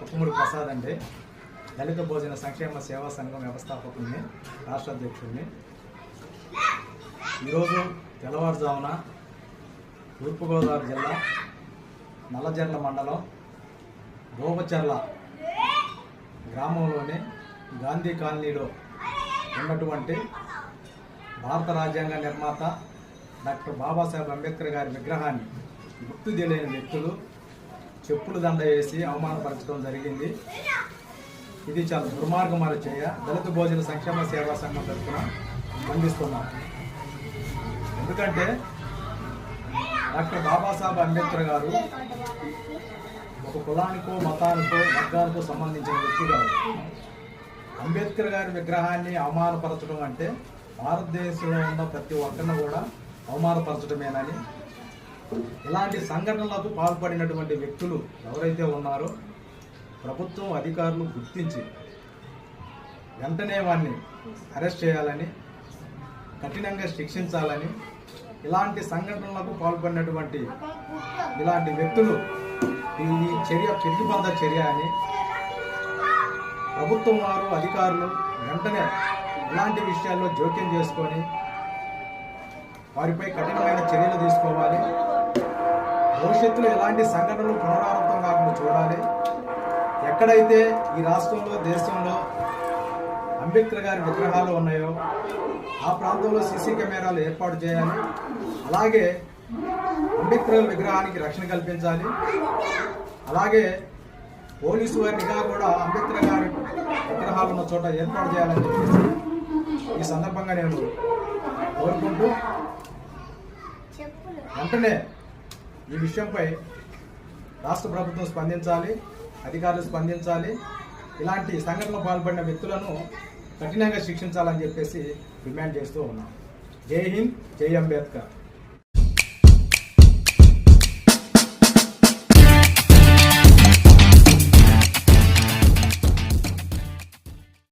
కుక్కుమూడి ప్రసాద్ అండి. దళిత భోజన సంక్షేమ సేవా సంఘం వ్యవస్థాపకుడిని రాష్ట్ర అధ్యక్షుడిని. ఈరోజు తెల్లవారుజామున తూర్పుగోదావరి జిల్లా నల్లజర్ల మండలం గోపచర్ల గ్రామంలోని గాంధీ కాలనీలో ఉన్నటువంటి భారత రాజ్యాంగ నిర్మాత డాక్టర్ బాబాసాహెబ్ అంబేద్కర్ గారి విగ్రహాన్ని గుర్తు తెలియని వ్యక్తులు చెప్పుడు దండ వేసి అవమానపరచడం జరిగింది. ఇది చాలా దుర్మార్గమైన చేయ దళిత భోజన సంక్షేమ సేవా సంఘం తరఫున ఖండిస్తున్నాం ఎందుకంటే డాక్టర్ బాబాసాహెబ్ అంబేద్కర్ గారు ఒక కులానికో మతానికో వర్గానికో సంబంధించిన వ్యక్తి గారు అంబేద్కర్ గారి విగ్రహాన్ని అవమానపరచడం అంటే భారతదేశంలో ఉన్న ప్రతి ఒక్కరిని కూడా అవమానపరచడమేనని ఇలాంటి సంఘటనలకు పాల్పడినటువంటి వ్యక్తులు ఎవరైతే ఉన్నారో ప్రభుత్వం అధికారులు గుర్తించి వెంటనే వాడిని అరెస్ట్ చేయాలని కఠినంగా శిక్షించాలని ఇలాంటి సంఘటనలకు పాల్పడినటువంటి ఇలాంటి వ్యక్తులు ఈ చర్య ప్రతిబంధ చర్య అని ప్రభుత్వం వారు అధికారులు వెంటనే ఇలాంటి విషయాల్లో జోక్యం చేసుకొని వారిపై కఠినమైన చర్యలు తీసుకోవాలి. భవిష్యత్తులో ఎలాంటి సంఘటనలు పునరావృతం కాకుండా చూడాలి. ఎక్కడైతే ఈ రాష్ట్రంలో దేశంలో అంబేద్కర్ గారి విగ్రహాలు ఉన్నాయో ఆ ప్రాంతంలో సీసీ కెమెరాలు ఏర్పాటు చేయాలి. అలాగే అంబేద్కర్ గారి విగ్రహానికి రక్షణ కల్పించాలి. అలాగే పోలీసు వారి నిఘా కూడా అంబేద్కర్ గారి విగ్రహాలు ఉన్న చోట ఏర్పాటు చేయాలని చెప్పేసి ఈ సందర్భంగా నేను కోరుకుంటూ వెంటనే ఈ విషయంపై రాష్ట్ర ప్రభుత్వం స్పందించాలి అధికారులు స్పందించాలి. ఇలాంటి సంఘటనలో పాల్పడిన వ్యక్తులను కఠినంగా శిక్షించాలని చెప్పేసి డిమాండ్ చేస్తూ ఉన్నాం. జై హింద్ జై అంబేద్కర్.